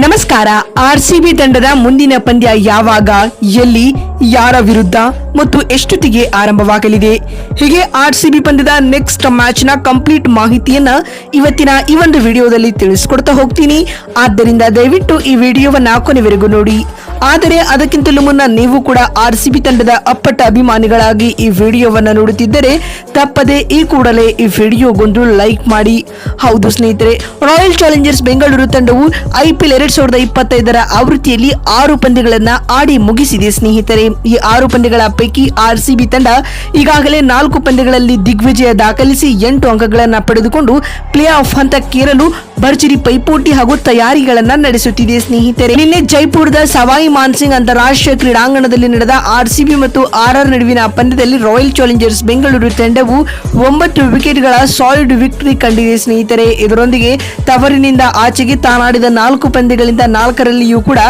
ನಮಸ್ಕಾರ, ಆರ್ಸಿಬಿ ತಂಡದ ಮುಂದಿನ ಪಂದ್ಯ ಯಾವಾಗ, ಎಲ್ಲಿ, ಯಾರ ವಿರುದ್ಧ ಮತ್ತು ಎಷ್ಟೊತ್ತಿಗೆ ಆರಂಭವಾಗಲಿದೆ? ಹೀಗೆ ಆರ್ಸಿಬಿ ಪಂದ್ಯದ ನೆಕ್ಸ್ಟ್ ಮ್ಯಾಚ್ನ ಕಂಪ್ಲೀಟ್ ಮಾಹಿತಿಯನ್ನ ಇವತ್ತಿನ ಈ ಒಂದು ವಿಡಿಯೋದಲ್ಲಿ ತಿಳಿಸ್ಕೊಡ್ತಾ ಹೋಗ್ತೀನಿ. ಆದ್ದರಿಂದ ದಯವಿಟ್ಟು ಈ ವಿಡಿಯೋವನ್ನ ಕೊನೆವರೆಗೂ ನೋಡಿ. ಆದರೆ ಅದಕ್ಕಿಂತಲೂ ಮುನ್ನ ನೀವು ಕೂಡ ಆರ್ ಸಿ ತಂಡದ ಅಪ್ಪಟ ಅಭಿಮಾನಿಗಳಾಗಿ ಈ ವಿಡಿಯೋವನ್ನ ನೋಡುತ್ತಿದ್ದರೆ ತಪ್ಪದೆ ಈ ಕೂಡಲೇ ಈ ವಿಡಿಯೋಗೊಂದು ಲೈಕ್ ಮಾಡಿ. ಹೌದು ಸ್ನೇಹಿತರೆ, ರಾಯಲ್ ಚಾಲೆಂಜರ್ಸ್ ಬೆಂಗಳೂರು ತಂಡವು ಐಪಿಎಲ್ ಎರಡ್ ಸಾವಿರದ ಇಪ್ಪತ್ತೈದರ ಆವೃತ್ತಿಯಲ್ಲಿ ಆರು ಪಂದ್ಯಗಳನ್ನ ಆಡಿ ಮುಗಿಸಿದೆ ಸ್ನೇಹಿತರೆ. ಈ ಆರು ಪಂದ್ಯಗಳ ಪೈಕಿ ಆರ್ ಸಿ ತಂಡ ಈಗಾಗಲೇ ನಾಲ್ಕು ಪಂದ್ಯಗಳಲ್ಲಿ ದಿಗ್ವಿಜಯ ದಾಖಲಿಸಿ ಎಂಟು ಅಂಕಗಳನ್ನು ಪಡೆದುಕೊಂಡು ಪ್ಲೇ ಆಫ್ ಹಂತಕ್ಕೇರಲು ಭರ್ಜರಿ ಪೈಪೋಟಿ ಹಾಗೂ ತಯಾರಿಗಳನ್ನ ನಡೆಸುತ್ತಿದೆ, ಸ್ನೇಹಿತರೆ. ನಿನ್ನೆ ಜೈಪುರದ ಸವಾಯಿ ಮಾನ್ಸಿಂಗ್ ಅಂತಾರಾಷ್ಟ್ರೀಯ ಕ್ರೀಡಾಂಗಣದಲ್ಲಿ ನಡೆದ ಆರ್ಸಿಬಿ ಮತ್ತು ಆರ್ಆರ್ ನಡುವಿನ ಪಂದ್ಯದಲ್ಲಿ ರಾಯಲ್ ಚಾಲೆಂಜರ್ಸ್ ಬೆಂಗಳೂರು ತಂಡವು ಒಂಬತ್ತು ವಿಕೆಟ್ಗಳ ಸಾಲಿಡ್ ವಿಕ್ಟರಿ ಕಂಡಿದೆ, ಸ್ನೇಹಿತರೆ. ಇದರೊಂದಿಗೆ ತವರಿನಿಂದ ಆಚೆಗೆ ತಾನಾಡಿದ ನಾಲ್ಕು ಪಂದ್ಯಗಳಿಂದ ನಾಲ್ಕರಲ್ಲಿಯೂ ಕೂಡ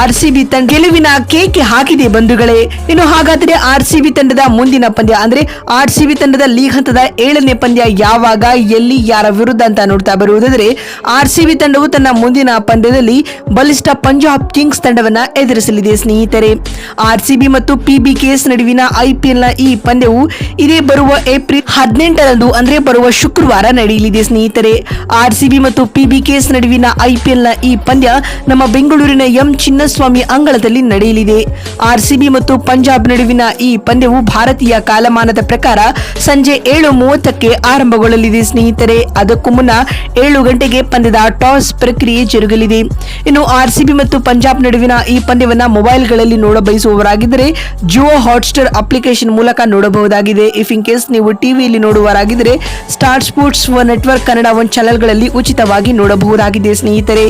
ಆರ್ಸಿಬಿ ತಂಡ ಗೆಲುವಿನ ಕೇಕೆ ಹಾಕಿದೆ, ಬಂಧುಗಳೇ. ಇನ್ನು ಹಾಗಾದರೆ ಆರ್ಸಿಬಿ ತಂಡದ ಮುಂದಿನ ಪಂದ್ಯ, ಅಂದ್ರೆ ಆರ್ಸಿಬಿ ತಂಡದ ಲೀಗ್ ಹಂತದ ಏಳನೇ ಪಂದ್ಯ ಯಾವಾಗ, ಎಲ್ಲಿ, ಯಾರ ವಿರುದ್ಧ ಅಂತ ನೋಡ್ತಾ ಬರುವುದಾದರೆ ಆರ್ಸಿಬಿ ತಂಡವು ತನ್ನ ಮುಂದಿನ ಪಂದ್ಯದಲ್ಲಿ ಬಲಿಷ್ಠ ಪಂಜಾಬ್ ಕಿಂಗ್ಸ್ ತಂಡವನ್ನು ಎದುರಿಸಲಿದೆ, ಸ್ನೇಹಿತರೆ. ಆರ್ಸಿಬಿ ಮತ್ತು ಪಿಬಿಕೆಎಸ್ ನಡುವಿನ ಐಪಿಎಲ್ನ ಈ ಪಂದ್ಯವು ಇದೇ ಬರುವ ಏಪ್ರಿಲ್ ಹದಿನೆಂಟರಂದು, ಅಂದರೆ ಬರುವ ಶುಕ್ರವಾರ ನಡೆಯಲಿದೆ, ಸ್ನೇಹಿತರೆ. ಆರ್ಸಿಬಿ ಮತ್ತು ಪಿಬಿಕೆಎಸ್ ನಡುವಿನ ಐಪಿಎಲ್ನ ಈ ಪಂದ್ಯ ನಮ್ಮ ಬೆಂಗಳೂರಿನ ಎಂ ಚಿನ್ನಸ್ವಾಮಿ ಅಂಗಳದಲ್ಲಿ ನಡೆಯಲಿದೆ. ಆರ್ಸಿಬಿ ಮತ್ತು ಪಂಜಾಬ್ ನಡುವಿನ ಈ ಪಂದ್ಯವು ಭಾರತೀಯ ಕಾಲಮಾನದ ಪ್ರಕಾರ ಸಂಜೆ ಏಳು ಮೂವತ್ತಕ್ಕೆ ಆರಂಭಗೊಳ್ಳಲಿದೆ, ಸ್ನೇಹಿತರೆ. ಅದಕ್ಕೂ ಮುನ್ನ ಏಳು ಗಂಟೆಗೆ ಪಂದ್ಯದ ಟಾಸ್ ಪ್ರಕ್ರಿಯೆ ಜರುಗಲಿದೆ. ಇನ್ನು ಆರ್ಸಿಬಿ ಮತ್ತು ಪಂಜಾಬ್ ನಡುವಿನ ಈ ಪಂದ್ಯವನ್ನು ಮೊಬೈಲ್ಗಳಲ್ಲಿ ನೋಡ ಬಯಸುವವರಾಗಿದ್ದರೆ ಜಿಯೋ ಹಾಟ್ಸ್ಟಾರ್ ಅಪ್ಲಿಕೇಶನ್ ಮೂಲಕ ನೋಡಬಹುದಾಗಿದೆ. ಇಫ್ ಇನ್ ಕೇಸ್ ನೀವು ಟಿವಿಯಲ್ಲಿ ನೋಡುವವರಾಗಿದ್ದರೆ star sports network Kannada one ಚಾನೆಲ್ಗಳಲ್ಲಿ ಉಚಿತವಾಗಿ ನೋಡಬಹುದಾಗಿದೆ ಸ್ನೇಹಿತರೆ.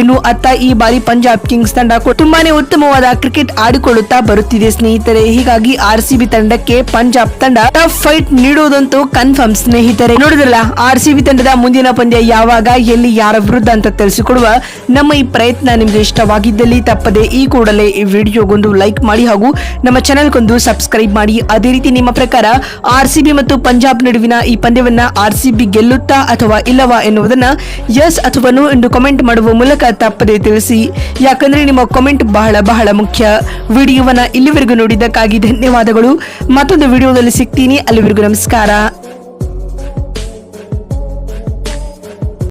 ಇನ್ನು ಅತ್ತ ಈ ಬಾರಿ ಪಂಜಾಬ್ ಕಿಂಗ್ಸ್ ತಂಡ ತುಂಬಾನೇ ಉತ್ತಮವಾದ ಕ್ರಿಕೆಟ್ ಆಡಿಕೊಳ್ಳುತ್ತಾ ಬರುತ್ತಿದೆ ಸ್ನೇಹಿತರೆ. ಹೀಗಾಗಿ ಆರ್ಸಿಬಿ ತಂಡಕ್ಕೆ ಪಂಜಾಬ್ ತಂಡ ಟಫ್ ಫೈಟ್ ನೀಡುವುದಂತೂ ಕನ್ಫರ್ಮ್ ಸ್ನೇಹಿತರೆ. ನೋಡಿದ್ರಲ್ಲ, ಆರ್ಸಿಬಿ ತಂಡದ ಮುಂದಿನ ಪಂದ್ಯ ಯಾವಾಗ, ಎಲ್ಲಿ ಯಾರ ವಿರುದ್ಧ ಅಂತ ತಿಳಿಸಿಕೊಡುವ ನಮ್ಮ ಈ ಪ್ರಯತ್ನ ನಿಮ್ಗೆ ಇಷ್ಟವಾಗಿದ್ದಲ್ಲಿ ತಪ್ಪದೆ ಈ ಕೂಡಲೇ ಈ ವಿಡಿಯೋಗೊಂದು ಲೈಕ್ ಮಾಡಿ ಹಾಗೂ ನಮ್ಮ ಚಾನೆಲ್ಗೊಂದು ಸಬ್ಸ್ಕ್ರೈಬ್ ಮಾಡಿ. ಅದೇ ರೀತಿ ನಿಮ್ಮ ಪ್ರಕಾರ ಆರ್ ಸಿ ಮತ್ತು ಪಂಜಾಬ್ ನಡುವಿನ ಈ ಪಂದ್ಯವನ್ನ ಆರ್ ಸಿ ಗೆಲ್ಲುತ್ತಾ ಅಥವಾ ಇಲ್ಲವಾ ಎನ್ನುವುದನ್ನ ಎಸ್ ಅಥವಾ ನೋ ಎಂದು ಕಮೆಂಟ್ ಮಾಡುವ ಮೂಲಕ ತಪ್ಪದೆ ತಿಳಿಸಿ. ಯಾಕಂದ್ರೆ ನಿಮ್ಮ ಕಮೆಂಟ್ ಬಹಳ ಬಹಳ ಮುಖ್ಯ. ವಿಡಿಯೋವನ್ನ ಇಲ್ಲಿವರೆಗೂ ನೋಡಿದ್ದಕ್ಕಾಗಿ ಧನ್ಯವಾದಗಳು. ಮತ್ತೊಂದು ವಿಡಿಯೋದಲ್ಲಿ ಸಿಗ್ತೀನಿ. ಅಲ್ಲಿವರೆಗೂ ನಮಸ್ಕಾರ.